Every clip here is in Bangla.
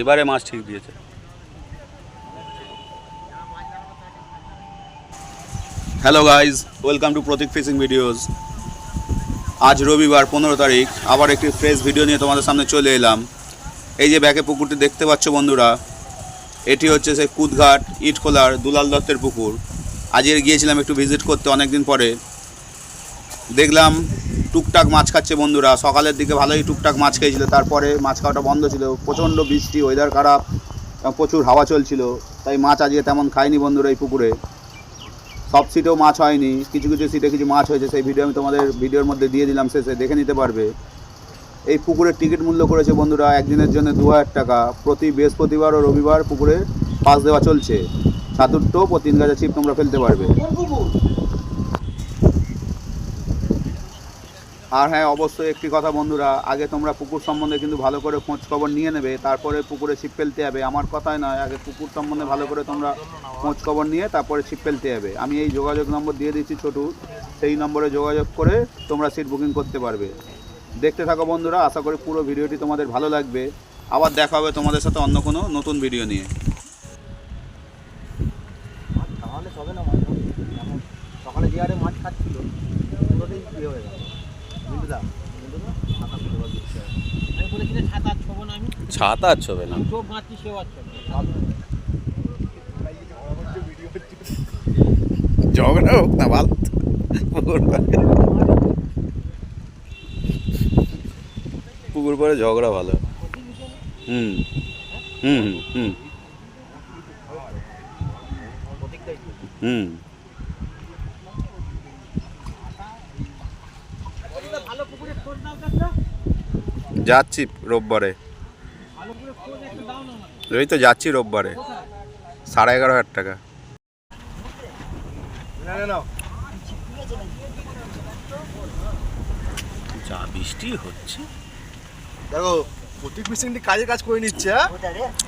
এবারে মাছ ঠিক দিয়েছে। Hello guys welcome to Pratik fishing videos আজ রবিবার, পনেরো তারিখ। আবার একটি ফ্রেশ ভিডিও নিয়ে তোমাদের সামনে চলে এলাম। এই যে ব্যাকে পুকুরটি দেখতে পাচ্ছ বন্ধুরা, এটি হচ্ছে সেই কুদঘাট, ইটখোলার, দুলাল দত্তের পুকুর। আজকে গিয়েছিলাম একটু ভিজিট করতে অনেক দিন পরে। দেখলাম টুকটাক মাছ খাচ্ছে বন্ধুরা। সকালের দিকে ভালোই টুকটাক মাছ খেয়েছিল, তারপরে মাছ খাওয়াটা বন্ধ ছিল, প্রচণ্ড বৃষ্টি ওয়েদার খারাপ প্রচুর হাওয়া চলছিল, তাই মাছ আজকে তেমন খায়নি বন্ধুরা এই পুকুরে। সব সিটেও মাছ হয়নি, কিছু কিছু সিটে কিছু মাছ হয়েছে, সেই ভিডিও আমি তোমাদের ভিডিওর মধ্যে দিয়ে দিলাম, শেষে দেখে নিতে পারবে। এই পুকুরের টিকিট মূল্য করেছে বন্ধুরা একদিনের জন্য দু হাজার টাকা, প্রতি বৃহস্পতিবার ও রবিবার পুকুরে পাস দেওয়া চলছে। ও তিন গাছা ছিপ তোমরা ফেলতে পারবে। আর হ্যাঁ অবশ্যই একটি কথা বন্ধুরা, আগে তোমরা পুকুর সম্বন্ধে কিন্তু ভালো করে খোঁজ খবর নিয়ে নেবে, তারপরে পুকুরে ছিপ ফেলতে হবে। আমার কথাই নয়, আগে পুকুর সম্বন্ধে ভালো করে তোমরা খোঁজ খবর নিয়ে তারপরে ছিপ ফেলতে হবে। আমি এই যোগাযোগ নম্বর দিয়ে দিচ্ছি ছোটু, সেই নম্বরে যোগাযোগ করে তোমরা সিট বুকিং করতে পারবে। দেখতে থাকো বন্ধুরা, আশা করি পুরো ভিডিওটি তোমাদের ভালো লাগবে। আবার দেখা হবে তোমাদের সাথে অন্য কোনো নতুন ভিডিও নিয়ে। সকালে যে মাছ খাচ্ছিল, পুরোটাই ইয়ে হয়ে গেল। ছাতা আর ছবে না ঝগড়া হোক না ভালো পুকুর পরে ঝগড়া ভালো। হুম। হুম হুম হুম। হুম ভালো পুকুরে খোঁজ নাও তো একটা যাচ্ছি রোববারে। এই তো যাচ্ছি রোববারে। সাড়ে এগারো হাজার টাকা। না না না যা বৃষ্টি হচ্ছে। দেখো প্রত্যেক পেশেন্টই কাজে কাজ করে নিচ্ছে হ্যাঁ?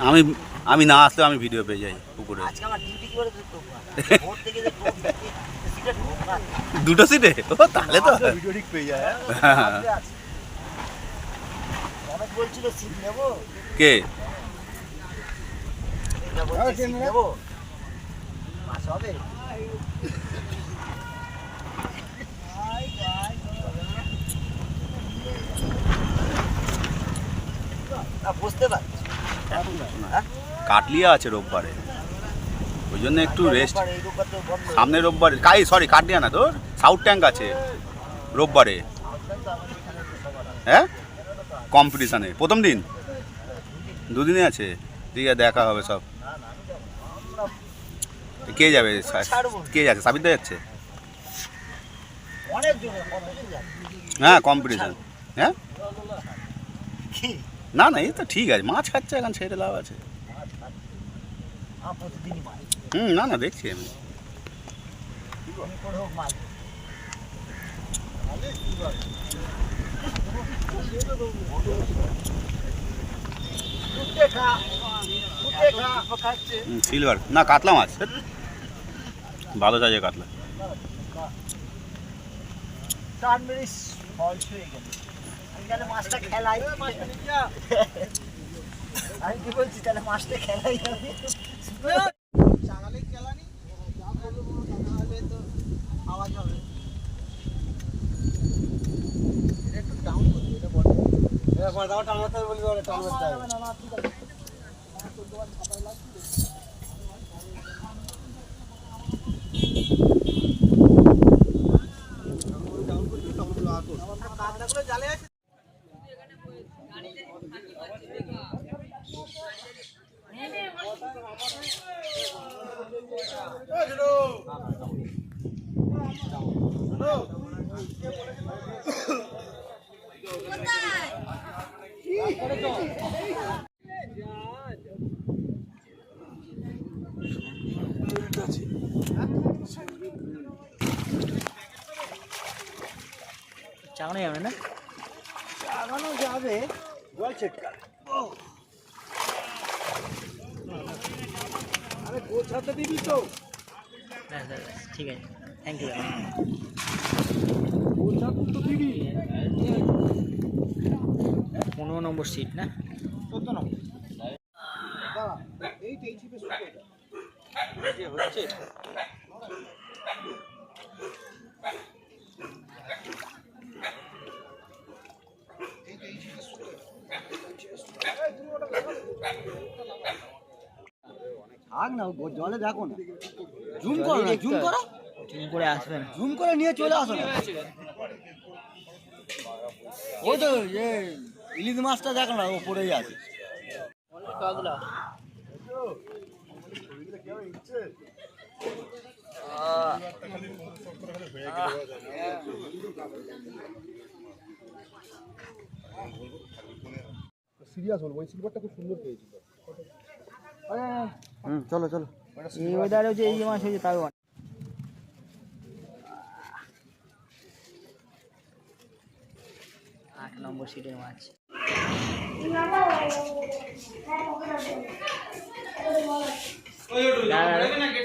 আমি আমি না আসলে আমি ভিডিও পেয়ে যাই পুকুরে। দুটো সিটে ও তাহলে তো ভিডিও ঠিক পেয়ে যায় হ্যাঁ হ্যাঁ। আছে অনেক বলছিল সিট নেব কে? এটা সিট নেব। মাস হবে। না, বুঝতে পারছি। কাটলিয়া আছে রোববারে। ওই জন্য একটু রেস্ট সামনে রোববারে কাই সরি কাটলিয়া না তোর? সাউথ ট্যাঙ্ক আছে রোববারে। হ্যাঁ? কম্পিটিশানে। প্রথম দিন? দুদিনে আছে? ঠিক আছে দেখা হবে সব। কে যাবে। কে যাচ্ছে? সাবিদা যাচ্ছে? হ্যাঁ কম্পিটিশান। হ্যাঁ? না না এই তো ঠিক আছে। মাছ খাচ্ছে এখন ছেড়ে লাভ আছে। হুম না না দেখছি আমি। আমি করে হোক মাছ কুটে খা কুটে খা খাচ্ছে সিলভার না, কাতলা মাছ। ভালো সাজে কাতলা। মাছটা খেলাই আমি কি বলছি, তাহলে মাছটা খেলাই আমি চাঙালে কেলানি যা করব তাহলে তো আওয়াজ হবে এটা একটু ডাউন করবি এটা বড় এটা বড় দাও টানতে বলবি ওরে টানতে হবে না না ঠিক আছে ডাউন করবি তখন লো আকো কাঁকড়াগুলো জালে আছে চাঙানো যাবে না? লাগানো যাবে। জল ছেটকা। আরে গোছাতে দিবি তো। ঠিক আছে। থ্যাংক ইউ গোছাতে তো দিবি। পনেরো নম্বর সিট না? চোদ্দ নম্বর। হচ্ছে থাক না জলে দেখো না। জুম করো না জুম করো। জুম করে আসবে না। জুম করে নিয়ে চলে আসো না। ওই তো ইলিশ মাছটা দেখো না ওপরেই আছে। সিরিয়াস বলব ওই সিলভারটা খুব সুন্দর পেয়েছিল। হুম চলো চলো। এই ওয়েদারে যে এই মাছ হয়েছে তাও। আট নম্বর সিটের মাছ। ठीक